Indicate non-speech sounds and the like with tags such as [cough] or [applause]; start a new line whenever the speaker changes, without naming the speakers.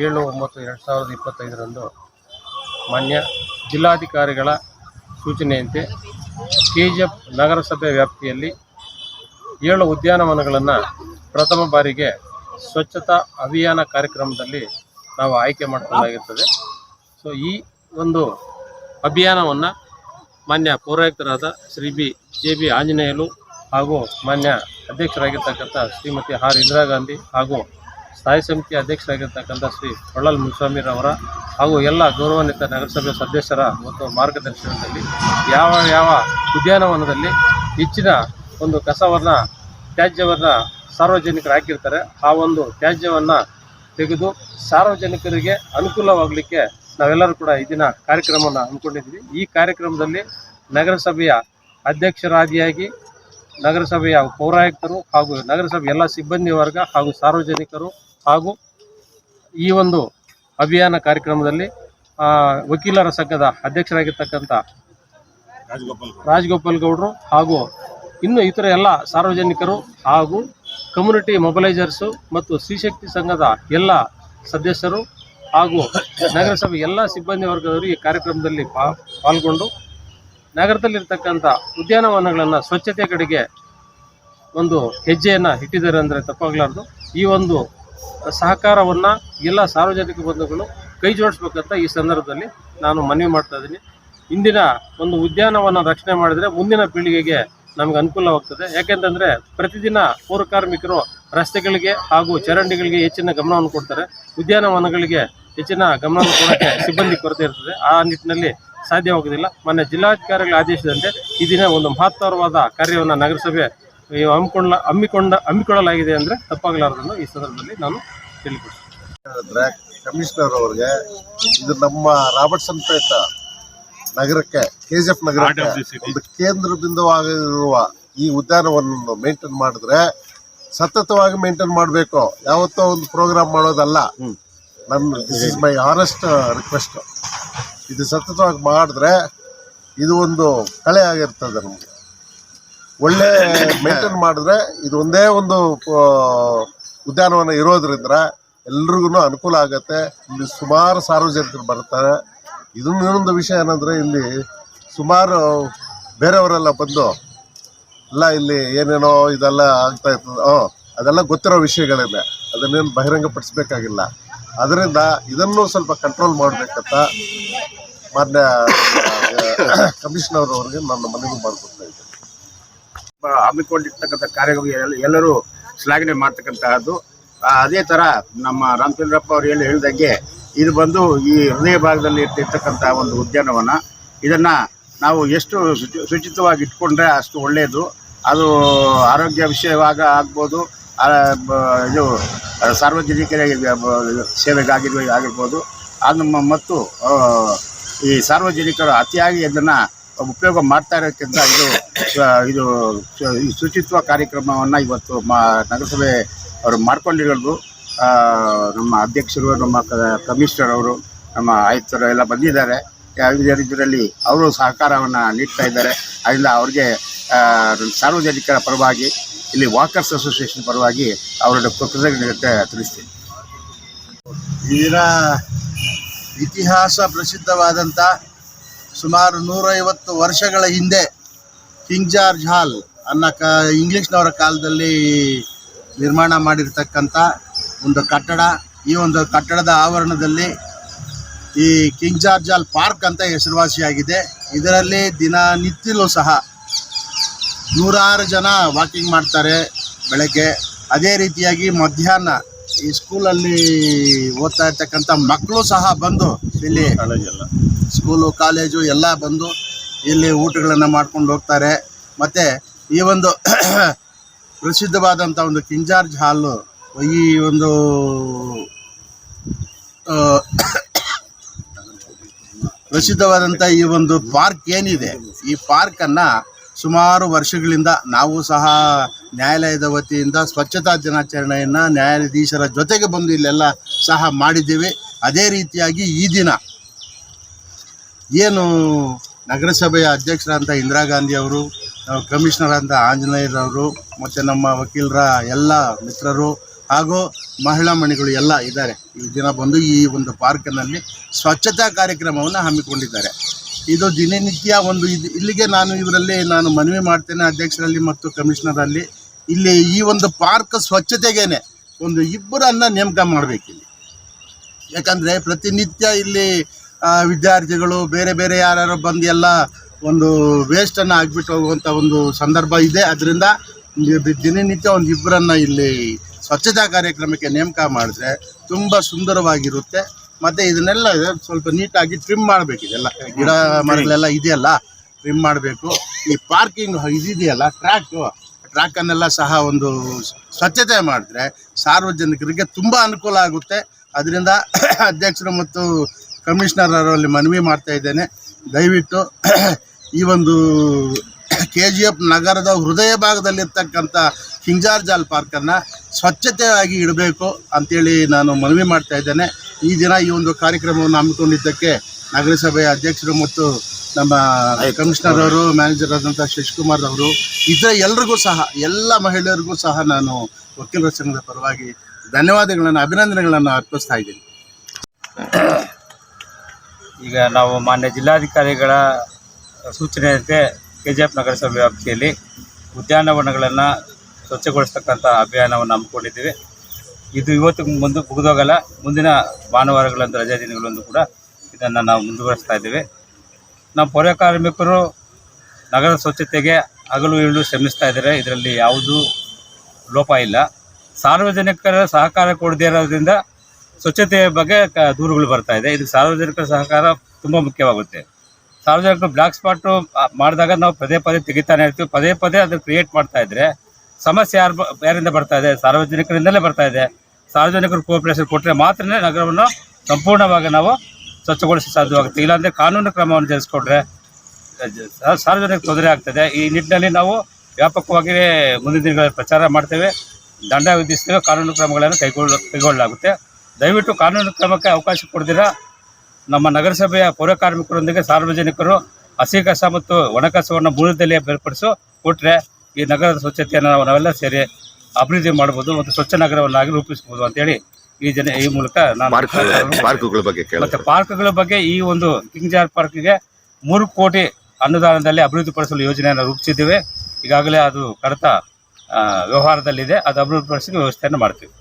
ಏಳು ಒಂಬತ್ತು ಎರಡು ಸಾವಿರದ ಇಪ್ಪತ್ತೈದರಂದು ಮಾನ್ಯ ಜಿಲ್ಲಾಧಿಕಾರಿಗಳ ಸೂಚನೆಯಂತೆ ಕೆ ಜಿ ನಗರಸಭೆ ವ್ಯಾಪ್ತಿಯಲ್ಲಿ ಏಳು ಉದ್ಯಾನವನಗಳನ್ನು ಪ್ರಥಮ ಬಾರಿಗೆ ಸ್ವಚ್ಛತಾ ಅಭಿಯಾನ ಕಾರ್ಯಕ್ರಮದಲ್ಲಿ ನಾವು ಆಯ್ಕೆ ಮಾಡಿಕೊಳ್ಳಲಾಗಿರ್ತದೆ ಸೊ ಈ ಒಂದು ಅಭಿಯಾನವನ್ನು ಮಾನ್ಯ ಪೌರಾಯುಕ್ತರಾದ Shri B, J B Anjaneyalu ಹಾಗೂ ಮಾನ್ಯ ಅಧ್ಯಕ್ಷರಾಗಿರ್ತಕ್ಕಂಥ ಶ್ರೀಮತಿ ಆರ್ ಇಂದಿರಾ ಗಾಂಧಿ ಹಾಗೂ ಸ್ಥಾಯಿ ಸಮಿತಿ ಅಧ್ಯಕ್ಷರಾಗಿರ್ತಕ್ಕಂಥ ಶ್ರೀ ಹೊಳ್ಳಲ್ ಮುನ್ಸ್ವಾಮಿರವರ ಹಾಗೂ ಎಲ್ಲ ಗೌರವಾನ್ವಿತ ನಗರಸಭೆ ಸದಸ್ಯರ ಮತ್ತು ಮಾರ್ಗದರ್ಶನದಲ್ಲಿ ಯಾವ ಯಾವ ಉದ್ಯಾನವನದಲ್ಲಿ ಹೆಚ್ಚಿನ ಒಂದು ಕಸವನ್ನು, ತ್ಯಾಜ್ಯವನ್ನು ಸಾರ್ವಜನಿಕರು ಹಾಕಿರ್ತಾರೆ, ಆ ಒಂದು ತ್ಯಾಜ್ಯವನ್ನು ತೆಗೆದು ಸಾರ್ವಜನಿಕರಿಗೆ ಅನುಕೂಲವಾಗಲಿಕ್ಕೆ ನಾವೆಲ್ಲರೂ ಕೂಡ ಈ ದಿನ ಕಾರ್ಯಕ್ರಮವನ್ನು ಹಮ್ಮಿಕೊಂಡಿದ್ದೀವಿ. ಈ ಕಾರ್ಯಕ್ರಮದಲ್ಲಿ ನಗರಸಭೆಯ ಅಧ್ಯಕ್ಷರಾದಿಯಾಗಿ ನಗರಸಭೆಯ ಪೌರಾಯುಕ್ತರು ಹಾಗೂ ನಗರಸಭೆ ಎಲ್ಲ ಸಿಬ್ಬಂದಿ ವರ್ಗ ಹಾಗೂ ಸಾರ್ವಜನಿಕರು ಹಾಗೂ ಈ ಒಂದು ಅಭಿಯಾನ ಕಾರ್ಯಕ್ರಮದಲ್ಲಿ ವಕೀಲರ ಸಂಘದ ಅಧ್ಯಕ್ಷರಾಗಿರ್ತಕ್ಕಂಥ ರಾಜಗೋಪಾಲ್ ಗೌಡರು ಹಾಗೂ ಇನ್ನು ಇತರ ಎಲ್ಲ ಸಾರ್ವಜನಿಕರು ಹಾಗೂ ಕಮ್ಯುನಿಟಿ ಮೊಬಲೈಸರ್ಸು ಮತ್ತು ಸ್ತ್ರೀಶಕ್ತಿ ಸಂಘದ ಎಲ್ಲ ಸದಸ್ಯರು ಹಾಗೂ ನಗರಸಭೆ ಎಲ್ಲ ಸಿಬ್ಬಂದಿ ವರ್ಗದವರು ಈ ಕಾರ್ಯಕ್ರಮದಲ್ಲಿ ಪಾಲ್ಗೊಂಡು ನಗರದಲ್ಲಿರ್ತಕ್ಕಂಥ ಉದ್ಯಾನವನಗಳನ್ನು ಸ್ವಚ್ಛತೆ ಕಡೆಗೆ ಒಂದು ಹೆಜ್ಜೆಯನ್ನು ಇಟ್ಟಿದ್ದಾರೆ ಅಂದರೆ ತಪ್ಪಾಗಲಾರ್ದು. ಈ ಒಂದು ಸಹಕಾರವನ್ನು ಎಲ್ಲ ಸಾರ್ವಜನಿಕ ಬಂಧುಗಳು ಕೈ ಜೋಡಿಸ್ಬೇಕಂತ ಈ ಸಂದರ್ಭದಲ್ಲಿ ನಾನು ಮನವಿ ಮಾಡ್ತಾ ಇದ್ದೀನಿ. ಇಂದಿನ ಒಂದು ಉದ್ಯಾನವನ ರಕ್ಷಣೆ ಮಾಡಿದರೆ ಮುಂದಿನ ಪೀಳಿಗೆಗೆ ನಮಗೆ ಅನುಕೂಲವಾಗ್ತದೆ. ಯಾಕೆಂತಂದರೆ ಪ್ರತಿದಿನ ಪೌರ ಕಾರ್ಮಿಕರು ರಸ್ತೆಗಳಿಗೆ ಹಾಗೂ ಚರಂಡಿಗಳಿಗೆ ಹೆಚ್ಚಿನ ಗಮನವನ್ನು ಕೊಡ್ತಾರೆ. ಉದ್ಯಾನವನಗಳಿಗೆ ಹೆಚ್ಚಿನ ಗಮನವನ್ನು ಕೊಡೋಕ್ಕೆ ಸಿಬ್ಬಂದಿ ಕೊರತೆ ಇರ್ತದೆ. ಆ ನಿಟ್ಟಿನಲ್ಲಿ ಸಾಧ್ಯವಾಗುವುದಿಲ್ಲ ಮೊನ್ನೆ ಜಿಲ್ಲಾಧಿಕಾರಿಗಳ ಆದೇಶದಂತೆ ಈ ದಿನ ಒಂದು ಮಹತ್ತರವಾದ ಕಾರ್ಯವನ್ನು ನಗರಸಭೆ ಈ ಹಮ್ಮಿಕೊಂಡ ಹಮ್ಮಿಕೊಂಡ ಹಮ್ಮಿಕೊಳ್ಳಲಾಗಿದೆ ಅಂದರೆ ತಪ್ಪಾಗಲಾರದನ್ನು ಈ ಸಂದರ್ಭದಲ್ಲಿ ನಾನು ತಿಳಿಕೊಡ್ತೀನಿ.
ಅಂದ್ರೆ ಕಮಿಷನರ್ ಅವ್ರಿಗೆ ಇದು ನಮ್ಮ ರಾಬರ್ಟ್ಸನ್ ಪೇಟ ನಗರಕ್ಕೆ ಕೆ ಜಿ ಎಫ್ ನಗರಕ್ಕೆ ಒಂದು ಕೇಂದ್ರ ಬಿಂದುವಾಗಿರುವ ಈ ಉದ್ಯಾನವನ್ನು ಮೇಂಟೈನ್ ಮಾಡಿದ್ರೆ ಸತತವಾಗಿ ಮೇಂಟೈನ್ ಮಾಡಬೇಕು. ಯಾವತ್ತೋ ಒಂದು ಪ್ರೋಗ್ರಾಮ್ ಮಾಡೋದಲ್ಲ. ನನ್ನ this is my honest request ಇದು ಸತತವಾಗಿ ಮಾಡಿದ್ರೆ ಇದು ಒಂದು ಕಳೆ ಆಗಿರ್ತದೆ ನಮಗೆ. ಒಳ್ಳೆ ಮೇಂಟೈನ್ ಮಾಡಿದ್ರೆ ಇದು ಒಂದೇ ಒಂದು ಉದ್ಯಾನವನ ಇರೋದ್ರಿಂದ ಎಲ್ರಿಗೂ ಅನುಕೂಲ ಆಗತ್ತೆ. ಇಲ್ಲಿ ಸುಮಾರು ಸಾರ್ವಜನಿಕರು ಬರ್ತಾರೆ. ಇದನ್ನ ಇನ್ನೊಂದು ವಿಷಯ ಏನಂದ್ರೆ ಇಲ್ಲಿ ಸುಮಾರು ಬೇರೆಯವರೆಲ್ಲ ಬಂದು ಎಲ್ಲ ಇಲ್ಲಿ ಏನೇನೋ ಇದೆಲ್ಲ ಆಗ್ತಾ ಇರ್ತದೆ. ಹ್ಞೂ, ಅದೆಲ್ಲ ಗೊತ್ತಿರೋ ವಿಷಯಗಳಿದೆ ಅದನ್ನೇನು ಬಹಿರಂಗಪಡಿಸ್ಬೇಕಾಗಿಲ್ಲ. ಅದರಿಂದ ಇದನ್ನು ಸ್ವಲ್ಪ ಕಂಟ್ರೋಲ್ ಮಾಡಬೇಕಂತ ಮಾನ್ಯ ಕಮಿಷನರ್ ಅವರಿಗೆ ನನ್ನ ಮನವಿ ಮಾಡಿಕೊಡ್ತಾ ಇದ್ದೇನೆ.
ಹಮ್ಮಿಕೊಂಡಿರ್ತಕ್ಕಂಥ ಕಾರ್ಯಕ್ರಮ ಎಲ್ಲ- ಎಲ್ಲರೂ ಶ್ಲಾಘನೆ ಮಾಡ್ತಕ್ಕಂತಹದ್ದು. ಅದೇ ತರ ನಮ್ಮ ರಾಮಚಂದ್ರಪ್ಪ ಅವರು ಹೇಳಿ ಹೇಳಿದಂಗೆ ಇದು ಬಂದು ಈ ಹೃದಯ ಭಾಗದಲ್ಲಿ ಇರ್ತಿರ್ತಕ್ಕಂಥ ಒಂದು ಉದ್ಯಾನವನ. ಇದನ್ನ ನಾವು ಎಷ್ಟು ಶುಚಿ ಶುಚಿತ್ವವಾಗಿ ಇಟ್ಕೊಂಡ್ರೆ ಅಷ್ಟು ಒಳ್ಳೆಯದು ಅದು ಆರೋಗ್ಯ ವಿಷಯವಾಗ ಆಗ್ಬೋದು. ಇದು, ಸಾರ್ವಜನಿಕರಿಗೆ ಸೇವೆಗಾಗಿರ್ಬೋದು ಆಗಿರ್ಬೋದು. ಅದು ಮತ್ತು ಈ ಸಾರ್ವಜನಿಕರು ಅತಿಯಾಗಿ ಅದನ್ನು ಉಪಯೋಗ ಮಾಡ್ತಾ ಇರೋಕ್ಕಿಂತ ಇದು ಇದು ಶುಚಿತ್ವ ಕಾರ್ಯಕ್ರಮವನ್ನು ಇವತ್ತು ಮಾ, ನಗರಸಭೆ ಅವರು ಮಾಡ್ಕೊಂಡಿರೋದು. ನಮ್ಮ ಅಧ್ಯಕ್ಷರು, ನಮ್ಮ ಕಮಿಷ್ನರ್ ಅವರು, ನಮ್ಮ ಆಯುಕ್ತರು ಎಲ್ಲ ಬಂದಿದ್ದಾರೆ. ಇದರಲ್ಲಿ ಅವರು ಸಹಕಾರವನ್ನು ನೀಡ್ತಾ ಇದ್ದಾರೆ. ಅದರಿಂದ ಅವ್ರಿಗೆ ಸಾರ್ವಜನಿಕರ ಪರವಾಗಿ, ಇಲ್ಲಿ ವಾಕರ್ಸ್ ಅಸೋಸಿಯೇಷನ್ ಪರವಾಗಿ ಅವರ ಕೃತಜ್ಞತೆ ತಿಳಿಸ್ತೀನಿ.
ಈ ದಿನ ಇತಿಹಾಸ ಪ್ರಸಿದ್ಧವಾದಂಥ ಸುಮಾರು ನೂರೈವತ್ತು ವರ್ಷಗಳ ಹಿಂದೆ ಕಿಂಗ್ ಜಾರ್ಜ್ ಹಾಲ್ ಅನ್ನೋ ಕ, ಇಂಗ್ಲೀಷ್ನವರ ಕಾಲದಲ್ಲಿ ನಿರ್ಮಾಣ ಮಾಡಿರ್ತಕ್ಕಂಥ ಒಂದು ಕಟ್ಟಡ. ಈ ಒಂದು ಕಟ್ಟಡದ ಆವರಣದಲ್ಲಿ ಈ ಕಿಂಗ್ ಜಾರ್ಜ್ ಹಾಲ್ ಪಾರ್ಕ್ ಅಂತ ಹೆಸರುವಾಸಿಯಾಗಿದೆ. ಇದರಲ್ಲಿ ದಿನನಿತ್ಯಲೂ ಸಹ ನೂರಾರು ಜನ ವಾಕಿಂಗ್ ಮಾಡ್ತಾರೆ ಬೆಳಗ್ಗೆ. ಅದೇ ರೀತಿಯಾಗಿ ಮಧ್ಯಾಹ್ನ ಈ ಸ್ಕೂಲಲ್ಲಿ ಓದ್ತಾ ಇರ್ತಕ್ಕಂಥ ಮಕ್ಕಳು ಸಹ ಬಂದು ಇಲ್ಲಿ ಸ್ಕೂಲು ಕಾಲೇಜು ಎಲ್ಲ ಬಂದು ಇಲ್ಲಿ ಊಟಗಳನ್ನು ಮಾಡ್ಕೊಂಡು ಹೋಗ್ತಾರೆ. ಮತ್ತು ಈ ಒಂದು [clears throat] ಪ್ರಸಿದ್ಧವಾದಂಥ ಒಂದು ಕಿಂಜಾರ್ಜ್ ಹಾಲು ಈ ಒಂದು [coughs] ಪ್ರಸಿದ್ಧವಾದಂಥ ಈ ಒಂದು ಪಾರ್ಕ್ ಏನಿದೆ? ಈ ಪಾರ್ಕನ್ನು ಸುಮಾರು ವರ್ಷಗಳಿಂದ ನಾವು ಸಹ ನ್ಯಾಯಾಲಯದ ವತಿಯಿಂದ ಸ್ವಚ್ಛತಾ ದಿನಾಚರಣೆಯನ್ನು ನ್ಯಾಯಾಧೀಶರ ಜೊತೆಗೆ ಬಂದು ಇಲ್ಲೆಲ್ಲ ಸಹ ಮಾಡಿದ್ದೇವೆ. ಅದೇ ರೀತಿಯಾಗಿ ಈ ದಿನ ಏನು ನಗರಸಭೆಯ ಅಧ್ಯಕ್ಷರಂತ ಇಂದಿರಾ ಗಾಂಧಿಯವರು ಕಮಿಷನರ್ ಅಂತ ಆಂಜನೇಯರವರು ಮತ್ತು ನಮ್ಮ ವಕೀಲರ ಎಲ್ಲ ಮಿತ್ರರು ಹಾಗೂ ಮಹಿಳಾ ಮಣಿಗಳು ಎಲ್ಲ ಇದ್ದಾರೆ. ಈ ದಿನ ಬಂದು ಈ ಒಂದು ಪಾರ್ಕ್ನಲ್ಲಿ ಸ್ವಚ್ಛತಾ ಕಾರ್ಯಕ್ರಮವನ್ನು ಹಮ್ಮಿಕೊಂಡಿದ್ದಾರೆ. ಇದು ದಿನನಿತ್ಯ ಒಂದು ಇದು ಇಲ್ಲಿಗೆ ನಾನು ಇವರಲ್ಲಿ ನಾನು ಮನವಿ ಮಾಡ್ತೇನೆ ಅಧ್ಯಕ್ಷರಲ್ಲಿ ಮತ್ತು ಕಮಿಷನರಲ್ಲಿ. ಇಲ್ಲಿ ಈ ಒಂದು ಪಾರ್ಕ್ ಸ್ವಚ್ಛತೆಗೇನೆ ಒಂದು ಇಬ್ಬರನ್ನ ನೇಮಕ ಮಾಡಬೇಕಿಲ್ಲಿ. ಯಾಕಂದರೆ ಪ್ರತಿನಿತ್ಯ ಇಲ್ಲಿ ವಿದ್ಯಾರ್ಥಿಗಳು ಬೇರೆ ಬೇರೆ ಯಾರು ಬಂದು ಎಲ್ಲ ಒಂದು ವೇಸ್ಟನ್ನು ಆಗಿಬಿಟ್ಟು ಹೋಗುವಂಥ ಒಂದು ಸಂದರ್ಭ ಇದೆ. ಅದರಿಂದ ದಿನನಿತ್ಯ ಒಂದು ಇಬ್ಬರನ್ನ ಇಲ್ಲಿ ಸ್ವಚ್ಛತಾ ಕಾರ್ಯಕ್ರಮಕ್ಕೆ ನೇಮಕ ಮಾಡಿದ್ರೆ ತುಂಬ ಸುಂದರವಾಗಿರುತ್ತೆ. ಮತ್ತು ಇದನ್ನೆಲ್ಲ ಸ್ವಲ್ಪ ನೀಟಾಗಿ ಟ್ರಿಮ್ ಮಾಡಬೇಕಿದೆಲ್ಲ ಗಿಡ ಮರಗಳೆಲ್ಲ ಇದೆಯಲ್ಲ ಟ್ರಿಮ್ ಮಾಡಬೇಕು. ಈ ಪಾರ್ಕಿಂಗ್ ಇದಿದೆಯಲ್ಲ ಟ್ರ್ಯಾಕು ಟ್ರ್ಯಾಕನ್ನೆಲ್ಲ ಸಹ ಒಂದು ಸ್ವಚ್ಛತೆ ಮಾಡಿದ್ರೆ ಸಾರ್ವಜನಿಕರಿಗೆ ತುಂಬ ಅನುಕೂಲ ಆಗುತ್ತೆ. ಅದರಿಂದ ಅಧ್ಯಕ್ಷರು ಮತ್ತು ಕಮಿಷನರ್ ಅವರಲ್ಲಿ ಮನವಿ ಮಾಡ್ತಾ ಇದ್ದೇನೆ. ದಯವಿಟ್ಟು ಈ ಒಂದು ಕೆ ಜಿ ಎಫ್ ನಗರದ ಹೃದಯ ಭಾಗದಲ್ಲಿರ್ತಕ್ಕಂಥ ಹಿಂಜಾರ್ ಜಾಲ್ ಪಾರ್ಕನ್ನು ಸ್ವಚ್ಛತೆಯಾಗಿ ಇಡಬೇಕು ಅಂತೇಳಿ ನಾನು ಮನವಿ ಮಾಡ್ತಾ ಇದ್ದೇನೆ. ಈ ದಿನ ಈ ಒಂದು ಕಾರ್ಯಕ್ರಮವನ್ನು ಹಮ್ಮಿಕೊಂಡಿದ್ದಕ್ಕೆ ನಗರಸಭೆಯ ಅಧ್ಯಕ್ಷರು ಮತ್ತು ನಮ್ಮ ಕಮಿಷನರ್ ಅವರು, ಮ್ಯಾನೇಜರ್ ಆದಂಥ ಶಶಿಕುಮಾರ್ ಅವರು ಇತರ ಎಲ್ರಿಗೂ ಸಹ, ಎಲ್ಲ ಮಹಿಳೆಯರಿಗೂ ಸಹ ನಾನು ವಕೀಲರ ಸಂಘದ ಪರವಾಗಿ ಧನ್ಯವಾದಗಳನ್ನು, ಅಭಿನಂದನೆಗಳನ್ನು ಅರ್ಪಿಸ್ತಾ ಇದ್ದೀನಿ.
ಈಗ ನಾವು ಮಾನ್ಯ ಜಿಲ್ಲಾಧಿಕಾರಿಗಳ ಸೂಚನೆಯಂತೆ ಕೆ ಜಿ ಎಫ್ ನಗರಸಭೆ ವ್ಯಾಪ್ತಿಯಲ್ಲಿ ಉದ್ಯಾನವನಗಳನ್ನು ಸ್ವಚ್ಛಗೊಳಿಸ್ತಕ್ಕಂಥ ಅಭಿಯಾನವನ್ನು ಹಮ್ಮಿಕೊಂಡಿದ್ದೀವಿ. ಇದು ಇವತ್ತು ಮುಂದೆ ಮುಗಿದೋಗಲ್ಲ, ಮುಂದಿನ ಭಾನುವಾರಗಳಂದು ರಜಾ ದಿನಗಳಂದು ಕೂಡ ಇದನ್ನು ನಾವು ಮುಂದುವರಿಸ್ತಾ ಇದ್ದೀವಿ. ನಮ್ಮ ಪೌರ ಕಾರ್ಮಿಕರು ನಗರ ಸ್ವಚ್ಛತೆಗೆ ಹಗಲು ಇರಲು ಶ್ರಮಿಸ್ತಾ ಇದ್ದಾರೆ. ಇದರಲ್ಲಿ ಯಾವುದೂ ಲೋಪ ಇಲ್ಲ. ಸಾರ್ವಜನಿಕರ ಸಹಕಾರ ಕೊಡದೇ ಇರೋದ್ರಿಂದ ಸ್ವಚ್ಛತೆಯ ಬಗ್ಗೆ ಕ ದೂರುಗಳು ಬರ್ತಾ ಇದೆ. ಇದು ಸಾರ್ವಜನಿಕರ ಸಹಕಾರ ತುಂಬ ಮುಖ್ಯವಾಗುತ್ತೆ. ಸಾರ್ವಜನಿಕರು ಬ್ಲ್ಯಾಕ್ ಸ್ಪಾಟು ಮಾಡಿದಾಗ ನಾವು ಪದೇ ಪದೇ ತೆಗಿತಾನೆ ಇರ್ತೀವಿ. ಪದೇ ಪದೇ ಅದನ್ನು ಕ್ರಿಯೇಟ್ ಮಾಡ್ತಾ ಇದ್ರೆ ಸಮಸ್ಯೆ ಯಾರು ಯಾರಿಂದ ಬರ್ತಾ ಇದೆ? ಸಾರ್ವಜನಿಕರಿಂದಲೇ ಬರ್ತಾ ಇದೆ. ಸಾರ್ವಜನಿಕರು ಕೋಪರೇಷನ್ ಕೊಟ್ಟರೆ ಮಾತ್ರ ನಗರವನ್ನು ಸಂಪೂರ್ಣವಾಗಿ ನಾವು ಸ್ವಚ್ಛಗೊಳಿಸಿ ಸಾಧ್ಯವಾಗುತ್ತೆ. ಇಲ್ಲಾಂದರೆ ಕಾನೂನು ಕ್ರಮವನ್ನು ಜರುಗಿಸ್ಕೊಂಡ್ರೆ ಸಾರ್ವಜನಿಕ ತೊಂದರೆ ಆಗ್ತದೆ. ಈ ನಿಟ್ಟಿನಲ್ಲಿ ನಾವು ವ್ಯಾಪಕವಾಗಿ ಮುಂದಿನ ದಿನಗಳಲ್ಲಿ ಪ್ರಚಾರ ಮಾಡ್ತೇವೆ. ದಂಡ ವಿಧಿಸ್ತೇವೆ ಕಾನೂನು ಕ್ರಮಗಳನ್ನು ಕೈಗೊಳ್ಳ, ಕೈಗೊಳ್ಳಲಾಗುತ್ತೆ. ದಯವಿಟ್ಟು ಕಾನೂನು ಕ್ರಮಕ್ಕೆ ಅವಕಾಶ ಕೊಡ್ದಿರಾ. ನಮ್ಮ ನಗರಸಭೆಯ ಪೌರ ಕಾರ್ಮಿಕರೊಂದಿಗೆ ಸಾರ್ವಜನಿಕರು ಹಸಿ ಕಸ ಮತ್ತು ಒಣಕಸವನ್ನು ಮೂಲದಲ್ಲಿ ಬೇರ್ಪಡಿಸು ಕೊಟ್ಟರೆ ಈ ನಗರದ ಸ್ವಚ್ಛತೆಯನ್ನು ನಾವು ನಾವೆಲ್ಲ ಸೇರಿ ಅಭಿವೃದ್ಧಿ ಮಾಡ್ಬೋದು ಮತ್ತು ಸ್ವಚ್ಛ ನಗರವನ್ನಾಗಿ ರೂಪಿಸ್ಬೋದು ಅಂತೇಳಿ ಈ ಜನ ಈ ಮೂಲಕ ನಾನು
ಪಾರ್ಕ್ಗಳ ಬಗ್ಗೆ
ಮತ್ತೆ ಪಾರ್ಕ್ಗಳ ಬಗ್ಗೆ ಈ ಒಂದು ಕಿಂಗ್ ಜಾರ್ ಪಾರ್ಕ್ಗೆ ಮೂರು ಕೋಟಿ ಅನುದಾನದಲ್ಲಿ ಅಭಿವೃದ್ಧಿಪಡಿಸಲು ಯೋಜನೆಯನ್ನು ರೂಪಿಸಿದ್ದೇವೆ. ಈಗಾಗಲೇ ಅದು ಕಡತ ವ್ಯವಹಾರದಲ್ಲಿದೆ. ಅದು ಅಭಿವೃದ್ಧಿಪಡಿಸಿ ವ್ಯವಸ್ಥೆಯನ್ನು ಮಾಡ್ತೀವಿ.